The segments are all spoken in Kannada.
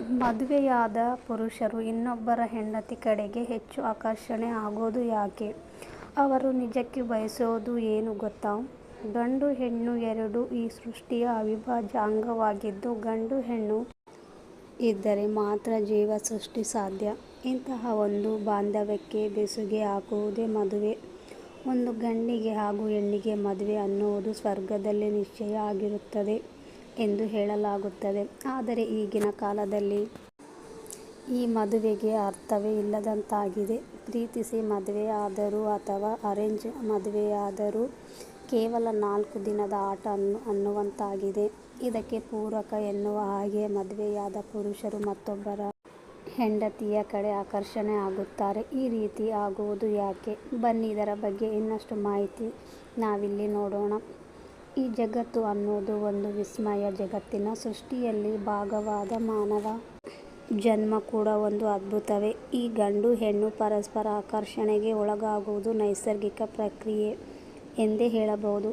ಮದುವೆಯಾದ ಪುರುಷರು ಇನ್ನೊಬ್ಬರ ಹೆಂಡತಿ ಕಡೆಗೆ ಹೆಚ್ಚು ಆಕರ್ಷಣೆ ಆಗೋದು ಯಾಕೆ? ಅವರು ನಿಜಕ್ಕೆ ಬಯಸೋದು ಏನು ಗೊತ್ತಾ? ಗಂಡು ಹೆಣ್ಣು ಎರಡು ಈ ಸೃಷ್ಟಿಯ ಅವಿಭಾಜ್ಯ ಅಂಗವಾಗಿದ್ದು ಗಂಡು ಹೆಣ್ಣು ಇದ್ದರೆ ಮಾತ್ರ ಜೀವ ಸೃಷ್ಟಿ ಸಾಧ್ಯ. ಇಂತಹ ಒಂದು ಬಾಂಧವ್ಯಕ್ಕೆ ಬೆಸುಗೆ ಹಾಕುವುದೇ ಮದುವೆ. ಒಂದು ಗಂಡಿಗೆ ಹಾಗೂ ಹೆಣ್ಣಿಗೆ ಮದುವೆ ಅನ್ನೋದು ಸ್ವರ್ಗದಲ್ಲೇ ನಿಶ್ಚಯ ಆಗಿರುತ್ತದೆ ಎಂದು ಹೇಳಲಾಗುತ್ತದೆ. ಆದರೆ ಈಗಿನ ಕಾಲದಲ್ಲಿ ಈ ಮದುವೆಗೆ ಅರ್ಥವೇ ಇಲ್ಲದಂತಾಗಿದೆ. ಪ್ರೀತಿಸಿ ಮದುವೆಯಾದರೂ ಅಥವಾ ಅರೇಂಜ್ ಮದುವೆಯಾದರೂ ಕೇವಲ ನಾಲ್ಕು ದಿನದ ಆಟ ಅನ್ನು, ಅನ್ನುವಂತಾಗಿದೆ. ಇದಕ್ಕೆ ಪೂರಕ ಎನ್ನುವ ಹಾಗೆ ಮದುವೆಯಾದ ಪುರುಷರು ಮತ್ತೊಬ್ಬರ ಹೆಂಡತಿಯ ಕಡೆ ಆಕರ್ಷಣೆ ಆಗುತ್ತಾರೆ. ಈ ರೀತಿ ಆಗುವುದು ಯಾಕೆ? ಬನ್ನಿ, ಇದರ ಬಗ್ಗೆ ಇನ್ನಷ್ಟು ಮಾಹಿತಿ ನಾವಿಲ್ಲಿ ನೋಡೋಣ. ಈ ಜಗತ್ತು ಅನ್ನೋದು ಒಂದು ವಿಸ್ಮಯ ಜಗತ್ತಿನ ಸೃಷ್ಟಿಯಲ್ಲಿ ಭಾಗವಾದ ಮಾನವ ಜನ್ಮ ಕೂಡ ಒಂದು ಅದ್ಭುತವೇ. ಈ ಗಂಡು ಹೆಣ್ಣು ಪರಸ್ಪರ ಆಕರ್ಷಣೆಗೆ ಒಳಗಾಗುವುದು ನೈಸರ್ಗಿಕ ಪ್ರಕ್ರಿಯೆ ಎಂದೇ ಹೇಳಬಹುದು.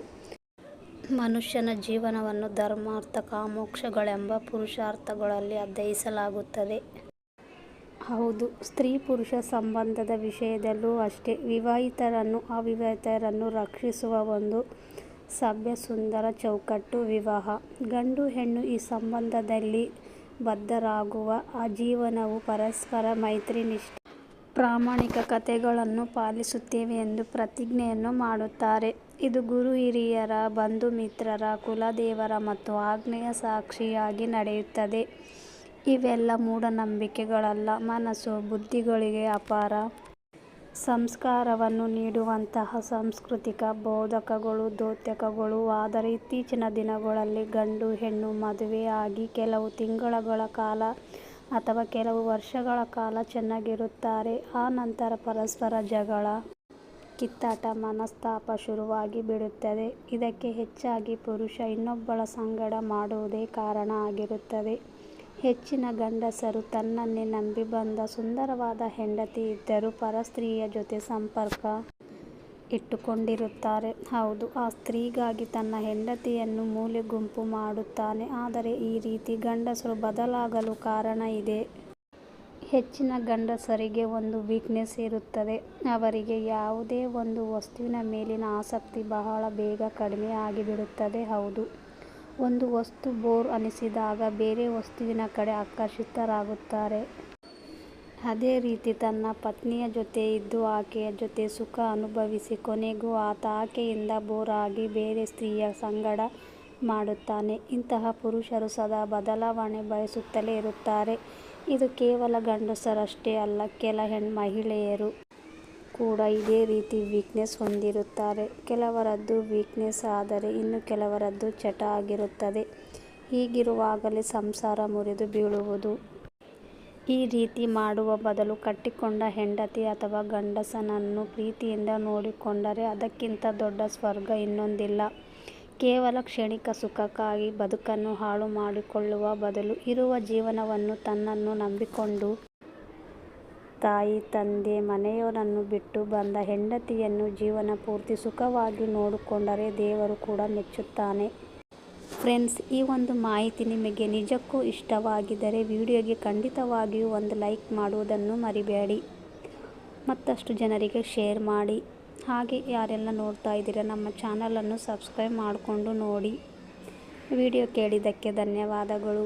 ಮನುಷ್ಯನ ಜೀವನವನ್ನು ಧರ್ಮಾರ್ಥ ಕಾಮೋಕ್ಷಗಳೆಂಬ ಪುರುಷಾರ್ಥಗಳಲ್ಲಿ ಅಧ್ಯಯಿಸಲಾಗುತ್ತದೆ. ಹೌದು, ಸ್ತ್ರೀ ಪುರುಷ ಸಂಬಂಧದ ವಿಷಯದಲ್ಲೂ ಅಷ್ಟೇ. ವಿವಾಹಿತರನ್ನು, ಅವಿವಾಹಿತರನ್ನು ರಕ್ಷಿಸುವ ಒಂದು ಸಭ್ಯ ಸುಂದರ ಚೌಕಟ್ಟು ವಿವಾಹ. ಗಂಡು ಹೆಣ್ಣು ಈ ಸಂಬಂಧದಲ್ಲಿ ಬದ್ಧರಾಗುವ ಆಜೀವನವೂ ಪರಸ್ಪರ ಮೈತ್ರಿ ಪ್ರಾಮಾಣಿಕ ಕಥೆಗಳನ್ನು ಪಾಲಿಸುತ್ತೇವೆ ಎಂದು ಪ್ರತಿಜ್ಞೆಯನ್ನು ಮಾಡುತ್ತಾರೆ. ಇದು ಗುರು ಹಿರಿಯರ, ಬಂಧು ಮಿತ್ರರ, ಕುಲದೇವರ ಮತ್ತು ಆಜ್ಞೆಯ ಸಾಕ್ಷಿಯಾಗಿ ನಡೆಯುತ್ತದೆ. ಇವೆಲ್ಲ ಮೂಢನಂಬಿಕೆಗಳಲ್ಲ. ಮನಸ್ಸು, ಬುದ್ಧಿಗಳಿಗೆ ಅಪಾರ ಸಂಸ್ಕಾರವನ್ನು ನೀಡುವಂತಹ ಸಾಂಸ್ಕೃತಿಕ, ಬೋಧಕಗಳು, ದೋತ್ಯಕಗಳು ಆದರೆ ಇತ್ತೀಚಿನ ದಿನಗಳಲ್ಲಿ ಗಂಡು, ಹೆಣ್ಣು ಮದುವೆ ಆಗಿ ಕೆಲವು ತಿಂಗಳುಗಳ ಕಾಲ ಅಥವಾ ಕೆಲವು ವರ್ಷಗಳ ಕಾಲ ಚೆನ್ನಾಗಿರುತ್ತಾರೆ. ಆ ನಂತರ ಪರಸ್ಪರ ಜಗಳ, ಕಿತ್ತಾಟ, ಮನಸ್ತಾಪ ಶುರುವಾಗಿ ಬಿಡುತ್ತದೆ. ಇದಕ್ಕೆ ಹೆಚ್ಚಾಗಿ ಪುರುಷ ಇನ್ನೊಬ್ಬಳ ಸಂಗಡ ಮಾಡುವುದೇ ಕಾರಣ ಆಗಿರುತ್ತದೆ. ಹೆಚ್ಚಿನ ಗಂಡಸರು ತನ್ನನ್ನೇ ನಂಬಿ ಬಂದ ಸುಂದರವಾದ ಹೆಂಡತಿ ಇದ್ದರೂ ಪರಸ್ತ್ರೀಯ ಜೊತೆ ಸಂಪರ್ಕ ಇಟ್ಟುಕೊಂಡಿರುತ್ತಾರೆ. ಹೌದು, ಆ ಸ್ತ್ರೀಗಾಗಿ ತನ್ನ ಹೆಂಡತಿಯನ್ನು ಮೂಲೆಗುಂಪು ಮಾಡುತ್ತಾನೆ. ಆದರೆ ಈ ರೀತಿ ಗಂಡಸರು ಬದಲಾಗಲು ಕಾರಣ ಇದೆ. ಹೆಚ್ಚಿನ ಗಂಡಸರಿಗೆ ಒಂದು ವೀಕ್ನೆಸ್ ಇರುತ್ತದೆ. ಅವರಿಗೆ ಯಾವುದೇ ಒಂದು ವಸ್ತುವಿನ ಮೇಲಿನ ಆಸಕ್ತಿ ಬಹಳ ಬೇಗ ಕಡಿಮೆ ಆಗಿಬಿಡುತ್ತದೆ. ಹೌದು ಒಂದು ವಸ್ತು ಬೋರ್ ಅನಿಸಿದಾಗ ಬೇರೆ ವಸ್ತುವಿನ ಕಡೆ ಆಕರ್ಷಿತರಾಗುತ್ತಾರೆ. ಅದೇ ರೀತಿ ತನ್ನ ಪತ್ನಿಯ ಜೊತೆ ಇದ್ದು ಆಕೆಯ ಜೊತೆ ಸುಖ ಅನುಭವಿಸಿ ಕೊನೆಗೂ ಆತ ಆಕೆಯಿಂದ ಬೋರ್ ಆಗಿ ಬೇರೆ ಸ್ತ್ರೀಯ ಸಂಗಡ ಮಾಡುತ್ತಾನೆ. ಇಂತಹ ಪುರುಷರು ಸದಾ ಬದಲಾವಣೆ ಬಯಸುತ್ತಲೇ ಇರುತ್ತಾರೆ. ಇದು ಕೇವಲ ಗಂಡಸರಷ್ಟೇ ಅಲ್ಲ, ಕೆಲ ಮಹಿಳೆಯರು ಕೂಡ ಇದೇ ರೀತಿ ವೀಕ್ನೆಸ್ ಹೊಂದಿರುತ್ತಾರೆ. ಕೆಲವರದ್ದು ವೀಕ್ನೆಸ್ ಆದರೆ ಇನ್ನು ಕೆಲವರದ್ದು ಚಟ ಆಗಿರುತ್ತದೆ. ಹೀಗಿರುವಾಗಲೇ ಸಂಸಾರ ಮುರಿದು ಬೀಳುವುದು. ಈ ರೀತಿ ಮಾಡುವ ಬದಲು ಕಟ್ಟಿಕೊಂಡ ಹೆಂಡತಿ ಅಥವಾ ಗಂಡಸನನ್ನು ಪ್ರೀತಿಯಿಂದ ನೋಡಿಕೊಂಡರೆ ಅದಕ್ಕಿಂತ ದೊಡ್ಡ ಸ್ವರ್ಗ ಇನ್ನೊಂದಿಲ್ಲ. ಕೇವಲ ಕ್ಷಣಿಕ ಸುಖಕ್ಕಾಗಿ ಬದುಕನ್ನು ಹಾಳು ಮಾಡಿಕೊಳ್ಳುವ ಬದಲು ಇರುವ ಜೀವನವನ್ನು ತನ್ನನ್ನು ನಂಬಿಕೊಂಡು ತಾಯಿ, ತಂದೆ, ಮನೆಯವರನ್ನು ಬಿಟ್ಟು ಬಂದ ಹೆಂಡತಿಯನ್ನು ಜೀವನ ಪೂರ್ತಿ ಸುಖವಾಗಿ ನೋಡಿಕೊಂಡರೆ ದೇವರು ಕೂಡ ಮೆಚ್ಚುತ್ತಾನೆ. ಫ್ರೆಂಡ್ಸ್, ಈ ಒಂದು ಮಾಹಿತಿ ನಿಮಗೆ ನಿಜಕ್ಕೂ ಇಷ್ಟವಾಗಿದ್ದರೆ ವಿಡಿಯೋಗೆ ಖಂಡಿತವಾಗಿಯೂ ಒಂದು ಲೈಕ್ ಮಾಡುವುದನ್ನು ಮರಿಬೇಡಿ. ಮತ್ತಷ್ಟು ಜನರಿಗೆ ಶೇರ್ ಮಾಡಿ. ಹಾಗೆ ಯಾರೆಲ್ಲ ನೋಡ್ತಾ ಇದ್ದೀರಾ, ನಮ್ಮ ಚಾನಲನ್ನು ಸಬ್ಸ್ಕ್ರೈಬ್ ಮಾಡಿಕೊಂಡು ನೋಡಿ. ವಿಡಿಯೋ ಕೇಳಿದ್ದಕ್ಕೆ ಧನ್ಯವಾದಗಳು.